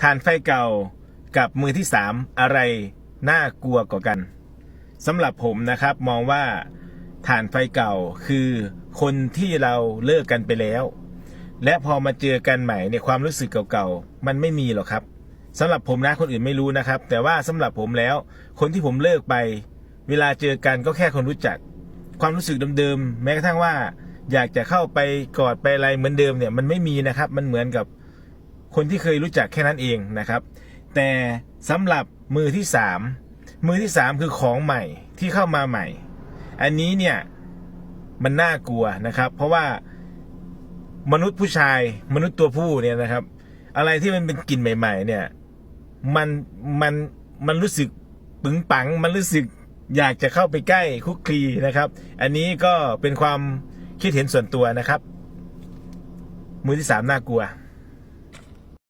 ฐานไฟเก่ากับมือที่สามอะไรน่ากลัวกว่ากันสำหรับผมนะครับมองว่าฐานไฟเก่าคือคนที่เราเลิกกันไปแล้ว และพอมาเจอกันใหม่เนี่ยความรู้สึกเก่าๆมันไม่มีหรอกครับสำหรับผมนะคนอื่นไม่รู้นะครับ แต่ว่าสำหรับผมแล้ว คนที่ผมเลิกไป เวลาเจอกันก็แค่คนรู้จัก ความรู้สึกเดิมๆแม้กระทั่งว่า อยากจะเข้าไปกอดไปอะไรเหมือนเดิมเนี่ยมันไม่มีนะครับ มันเหมือนกับ คนที่เคยรู้จักแค่นั้นเองนะครับ แต่สำหรับมือที่สามมือที่สามคือของใหม่ที่เข้ามาใหม่ อันนี้เนี่ยมันน่ากลัวนะครับ เพราะว่ามนุษย์ผู้ชายมนุษย์ตัวผู้เนี่ยนะครับ อะไรที่มันเป็นกลิ่นใหม่ ๆ เนี่ยมันมันมันรู้สึกปึงปัง มันรู้สึกอยากจะเข้าไปใกล้คุกคีนะครับ อันนี้ก็เป็นความคิดเห็นส่วนตัวนะครับ มือที่สามน่ากลัว